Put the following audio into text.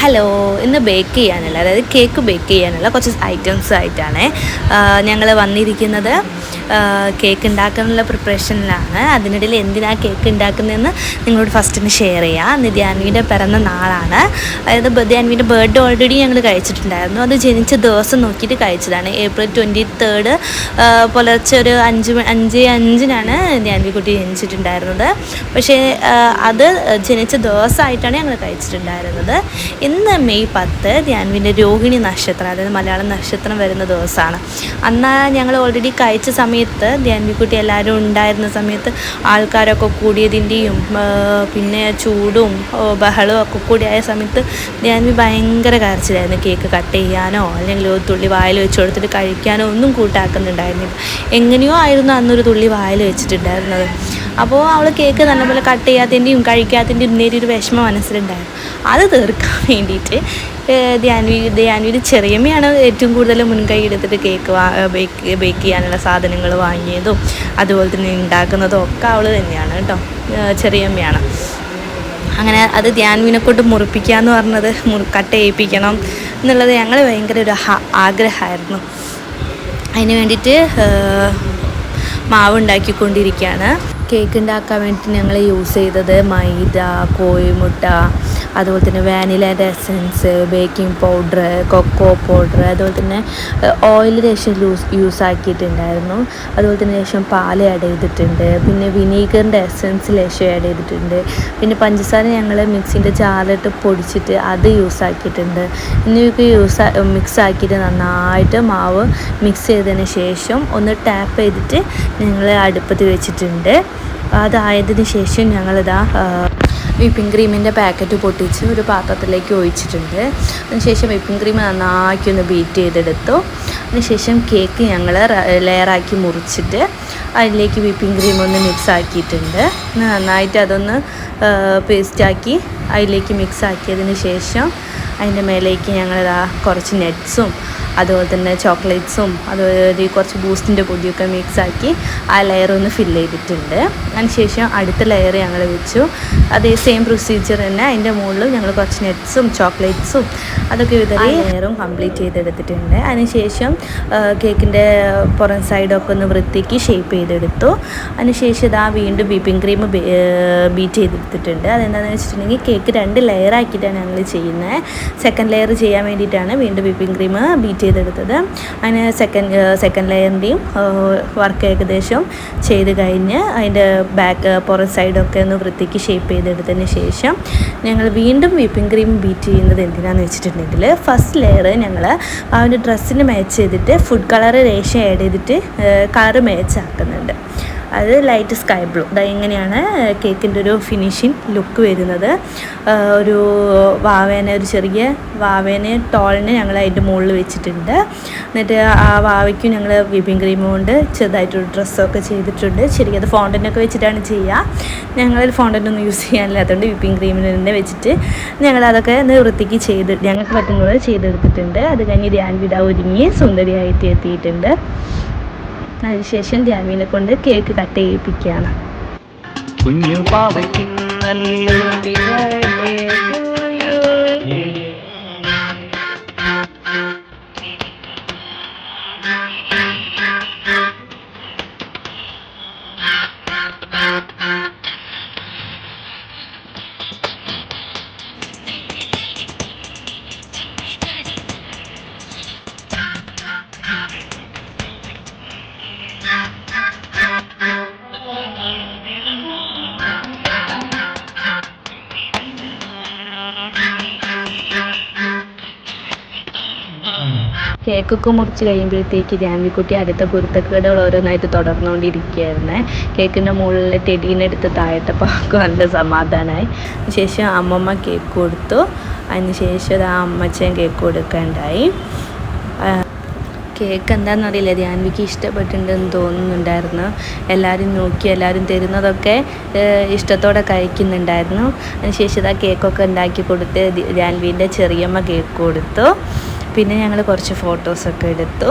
Hello ഇന്ന് bake ചെയ്യാനുള്ള അതായത് കേക്ക് ബേക്ക് ചെയ്യാനുള്ള കുറച്ച് ഐറ്റംസ് ആയിട്ടാണ് ഞങ്ങൾ വന്നിരിക്കുന്നത്. കേക്ക് ഉണ്ടാക്കാനുള്ള പ്രിപ്പറേഷനിലാണ് അതിനിടയിൽ എന്തിനാണ് കേക്ക് ഉണ്ടാക്കുന്നതെന്ന് നിങ്ങളോട് ഫസ്റ്റ് ഒന്ന് ഷെയർ ചെയ്യാം. ഇന്ന് ധ്യാൻവിന്റെ പിറന്ന നാളാണ്. അതായത് ബേർത്ത് ബർത്ത്ഡേ ഓൾറെഡി ഞങ്ങൾ കഴിച്ചിട്ടുണ്ടായിരുന്നു. അത് ജനിച്ച ദിവസം നോക്കിയിട്ട് കഴിച്ചതാണ്. ഏപ്രിൽ ട്വന്റി തേർഡ് പുലർച്ചെ ഒരു അഞ്ച് അഞ്ച് അഞ്ചിനാണ് നിധ്യാൻവിക്കുട്ടി കുട്ടി ജനിച്ചിട്ടുണ്ടായിരുന്നത്. പക്ഷേ അത് ജനിച്ച ദിവസമായിട്ടാണ് ഞങ്ങൾ കഴിച്ചിട്ടുണ്ടായിരുന്നത്. ഇന്ന് മെയ് പത്ത് ധ്യാൻവിന്റെ രോഹിണി നക്ഷത്രം അതായത് മലയാളം നക്ഷത്രം വരുന്ന ദിവസമാണ്. അന്ന് ഞങ്ങൾ ഓൾറെഡി കഴിച്ച സമയത്ത് ധ്യാൻവിക്കുട്ടി എല്ലാവരും ഉണ്ടായിരുന്ന സമയത്ത് ആൾക്കാരൊക്കെ കൂടിയതിന്റെയും പിന്നെ ചൂടും ബഹളവും ഒക്കെ കൂടിയായ സമയത്ത് ധ്യാൻവി ഭയങ്കര കരച്ചിലായിരുന്നു. കേക്ക് കട്ട് ചെയ്യാനോ അല്ലെങ്കിൽ ഒരു തുള്ളി വായിൽ വെച്ച് കൊടുത്തിട്ട് കഴിക്കാനോ ഒന്നും കൂട്ടാക്കുന്നുണ്ടായിരുന്നില്ല. എങ്ങനെയോ ആയിരുന്നു അന്നൊരു തുള്ളി വായിൽ വെച്ചിട്ടുണ്ടായിരുന്നത്. അപ്പോൾ അവൾ കേക്ക് നല്ലപോലെ കട്ട് ചെയ്യാത്തതിന്റെയും കഴിക്കാത്തതിന്റെയും നേരിയ ഒരു വിഷമം മനസ്സിലുണ്ടായിരുന്നു. അത് തീർക്കാൻ വേണ്ടിയിട്ട് ധ്യാൻവി ധ്യാൻവി ചെറിയമ്മയാണ് ഏറ്റവും കൂടുതൽ മുൻകൈ എടുത്തിട്ട് കേക്ക് വാ ബേക്ക് ബേക്ക് ചെയ്യാനുള്ള സാധനങ്ങൾ വാങ്ങിയതും അതുപോലെ തന്നെ ഉണ്ടാക്കുന്നതും ഒക്കെ അവൾ തന്നെയാണ് കേട്ടോ ചെറിയമ്മയാണ്. അങ്ങനെ അത് ധ്യാൻവിനെ കൊണ്ട് മുറിപ്പിക്കുക എന്ന് പറഞ്ഞത് മുറി കട്ട് ചെയ്യിപ്പിക്കണം എന്നുള്ളത് ഞങ്ങൾ ഭയങ്കര ഒരു ആഗ്രഹമായിരുന്നു. അതിന് വേണ്ടിയിട്ട് മാവ് ഉണ്ടാക്കിക്കൊണ്ടിരിക്കുകയാണ്. കേക്ക് ഉണ്ടാക്കാൻ വേണ്ടിയിട്ട് ഞങ്ങൾ യൂസ് ചെയ്തത് മൈദ കോഴിമുട്ട അതുപോലെ തന്നെ വാനിലയുടെ essence baking powder cocoa powder അതുപോലെ തന്നെ ഓയിൽ ലേശം യൂസ് യൂസ് ആക്കിയിട്ടുണ്ടായിരുന്നു. അതുപോലെ തന്നെ ലേശം പാൽ ആഡ് ചെയ്തിട്ടുണ്ട്. പിന്നെ വിനീഗറിന്റെ എസൻസ് ലേശം ആഡ് ചെയ്തിട്ടുണ്ട്. പിന്നെ പഞ്ചസാര ഞങ്ങൾ മിക്സിന്റെ ജാറിലിട്ട് പൊടിച്ചിട്ട് അത് യൂസ് ആക്കിയിട്ടുണ്ട്. എന്നിവയൊക്കെ യൂസ് മിക്സ് ആക്കിയിട്ട് നന്നായിട്ട് മാവ് മിക്സ് ചെയ്തതിന് ശേഷം ഒന്ന് ടാപ്പ് ചെയ്തിട്ട് ഞങ്ങൾ അടുപ്പത്ത് വെച്ചിട്ടുണ്ട്. അതായതിനു ശേഷം ഞങ്ങളിതാ വിപ്പിംഗ് ക്രീമിന്റെ പാക്കറ്റ് പൊട്ടിച്ച് ഒരു പാത്രത്തിലേക്ക് ഒഴിച്ചിട്ടുണ്ട്. അതിനുശേഷം വിപ്പിംഗ് ക്രീം നന്നാക്കി ഒന്ന് ബീറ്റ് ചെയ്തെടുത്തു. അതിനുശേഷം കേക്ക് ഞങ്ങൾ ലെയറാക്കി മുറിച്ചിട്ട് അതിലേക്ക് വിപ്പിംഗ് ക്രീം ഒന്ന് മിക്സ് ആക്കിയിട്ടുണ്ട് നന്നായിട്ട് അതൊന്ന് പേസ്റ്റാക്കി അതിലേക്ക് മിക്സ് ആക്കിയതിന് ശേഷം അതിന്റെ മേലേക്ക് ഞങ്ങളിതാ കുറച്ച് നെറ്റ്സും അതുപോലെ തന്നെ ചോക്ലേറ്റ്സും അതുപോലെ കുറച്ച് ബൂസ്റ്റിന്റെ പൊടിയൊക്കെ മിക്സ് ആക്കി ആ ലെയർ ഒന്ന് ഫിൽ ചെയ്തിട്ടുണ്ട്. അതിനുശേഷം അടുത്ത ലെയർ ഞങ്ങൾ വെച്ചു. അതേ സെയിം പ്രൊസീജിയർ തന്നെ അതിന്റെ മുകളിൽ ഞങ്ങൾ കുറച്ച് നെറ്റ്സും ചോക്ലേറ്റ്സും അതൊക്കെ വിതറി ലെയറും കംപ്ലീറ്റ് ചെയ്തെടുത്തിട്ടുണ്ട്. അതിനുശേഷം കേക്കിന്റെ പുറം സൈഡൊക്കെ ഒന്ന് വൃത്തിക്ക് ഷേപ്പ് ചെയ്തെടുത്തു. അതിനുശേഷം ഇതാ വീണ്ടും വിപ്പിംഗ് ക്രീം ബീറ്റ് ചെയ്തെടുത്തിട്ടുണ്ട്. അതെന്താണെന്ന് വെച്ചിട്ടുണ്ടെങ്കിൽ കേക്ക് രണ്ട് ലെയർ ആക്കിയിട്ടാണ് ഞങ്ങൾ ചെയ്യുന്നത്. സെക്കൻഡ് ലെയർ ചെയ്യാൻ വേണ്ടിയിട്ടാണ് വീണ്ടും വിപ്പിംഗ് ക്രീം ബീറ്റ് ചെയ്തെടുത്തത്. അതിന് സെക്കൻഡ് സെക്കൻഡ് ലെയറിന്റെയും വർക്ക് ഏകദേശം ചെയ്ത് കഴിഞ്ഞ് അതിന്റെ ബാക്ക് പുറം സൈഡൊക്കെ ഒന്ന് വൃത്തിക്ക് ഷേപ്പ് ചെയ്തെടുത്തതിന് ശേഷം ഞങ്ങൾ വീണ്ടും വിപ്പിംഗ് ക്രീം ബീറ്റ് ചെയ്യുന്നത് എന്തിനാന്ന് വെച്ചിട്ടുണ്ടെങ്കിൽ ഫസ്റ്റ് ലെയർ ഞങ്ങൾ ആ ഒരു ഡ്രസ്സിന് മാച്ച് ചെയ്തിട്ട് ഫുഡ് കളർ രേഷ ആഡ് ചെയ്തിട്ട് കളർ മാച്ച് ആക്കുന്നുണ്ട്. അത് ലൈറ്റ് സ്കൈ ബ്ലൂ ഇതാ ഇങ്ങനെയാണ് കേക്കിന്റെ ഒരു ഫിനിഷിങ് ലുക്ക് വരുന്നത്. ഒരു വാവേനെ ഒരു ചെറിയ വാവേനെ ടോളിനെ ഞങ്ങൾ അതിന്റെ മുകളിൽ വെച്ചിട്ടുണ്ട്. എന്നിട്ട് ആ വാവയ്ക്കും ഞങ്ങൾ വിപ്പിംഗ് ക്രീം കൊണ്ട് ചെറുതായിട്ടൊരു ഡ്രസ്സൊക്കെ ചെയ്തിട്ടുണ്ട്. ശരിക്കും അത് ഫോണ്ടന്റൊക്കെ വെച്ചിട്ടാണ് ചെയ്യുക. ഞങ്ങൾ ഫോണ്ടന്റൊന്നും യൂസ് ചെയ്യാനില്ലാത്തതുകൊണ്ട് വിപ്പിംഗ് ക്രീമിൽ തന്നെ വെച്ചിട്ട് ഞങ്ങളതൊക്കെ ഒന്ന് വൃത്തിക്ക് ചെയ്ത് ഞങ്ങൾക്ക് പറ്റുന്നത് ചെയ്തെടുത്തിട്ടുണ്ട്. അത് കഴിഞ്ഞ് ധ്യാൻ വിട ഒരുങ്ങി സുന്ദരിയായിട്ട് എത്തിയിട്ടുണ്ട്. അതിനുശേഷം ധ്യാൻവിനെ കൊണ്ട് കേക്ക് കട്ട് ചെയ്യിപ്പിക്കുകയാണ്. കുഞ്ഞു പാവയ്ക്ക് കേക്കൊക്കെ മുറിച്ച് കഴിയുമ്പോഴത്തേക്ക് ജാൻവിക്കുട്ടി അടുത്ത കുരുത്തക്കേടുകൾ ഓരോന്നായിട്ട് തുടർന്നുകൊണ്ടിരിക്കുകയായിരുന്നേ. കേക്കിന്റെ മുകളിൽ ടെടീനെ എടുത്ത് താഴത്തപ്പോൾ അവൾക്ക് നല്ല സമാധാനമായി ശേഷം അമ്മമ്മ കേക്ക് കൊടുത്തു. അതിന് ശേഷം ആ അമ്മച്ചൻ കേക്ക് കൊടുക്കാണ്ടായി. കേക്ക് എന്താണെന്നറിയില്ല ധ്യാൻവിക്ക് ഇഷ്ടപ്പെട്ടിട്ടുണ്ടെന്ന് തോന്നുന്നുണ്ടായിരുന്നു. എല്ലാവരും നോക്കി എല്ലാവരും തരുന്നതൊക്കെ ഇഷ്ടത്തോടെ കഴിക്കുന്നുണ്ടായിരുന്നു. അതിനുശേഷം ഇതാ കേക്കൊക്കെ ഉണ്ടാക്കി കൊടുത്ത് ധ്യാൻവിന്റെ ചെറിയമ്മ കേക്ക് കൊടുത്തു. പിന്നെ ഞങ്ങൾ കുറച്ച് ഫോട്ടോസൊക്കെ എടുത്തു.